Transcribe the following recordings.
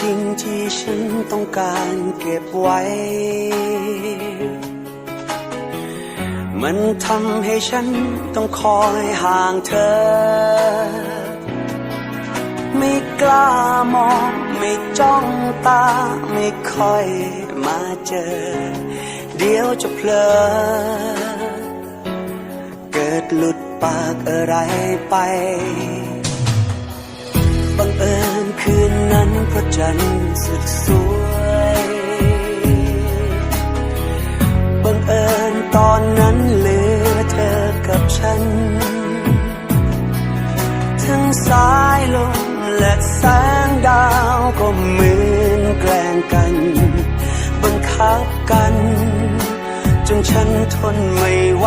จริงที่ฉันต้องการเก็บไว้ มันทำให้ฉันต้องคอยห่างเธอ ไม่กล้ามอง ไม่จ้องตา ไม่ค่อยมาเจอ เดี๋ยวจะเพลอ เกิดหลุดปากอะไรไป บังเอิญ คืนนั้นพระจันทร์สุดสวยบังเอิญตอนนั้นเหลือเธอกับฉัน ทั้งสายลมและแสงดาวก็เหมือนแกล้งกันบังคับกัน จนฉันทนไม่ไหว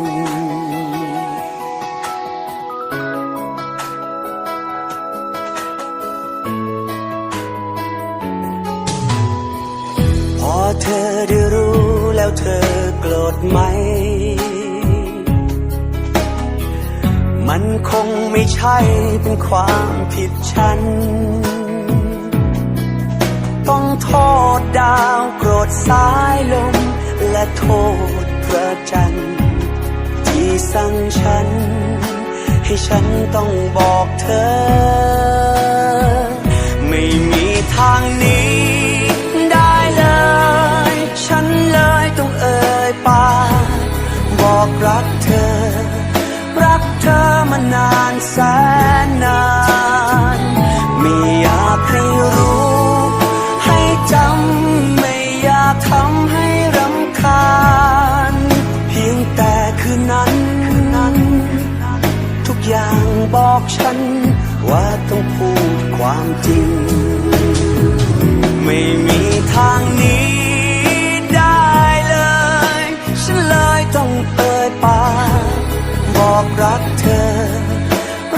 เธอได้รู้แล้วเธอโกรธไหม มันคงไม่ใช่เป็นความผิดฉัน ต้องโทษดาวโกรธสายลม และโทษพระจันทร์ที่สั่งฉัน ให้ฉันต้องบอกเธอ ไม่มีทางนี้ จริง ไม่มีทางนี้ได้เลย ฉันเลยต้องเอ่ยปากบอกรักเธอ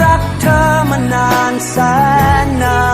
รักเธอมานานแสนนาน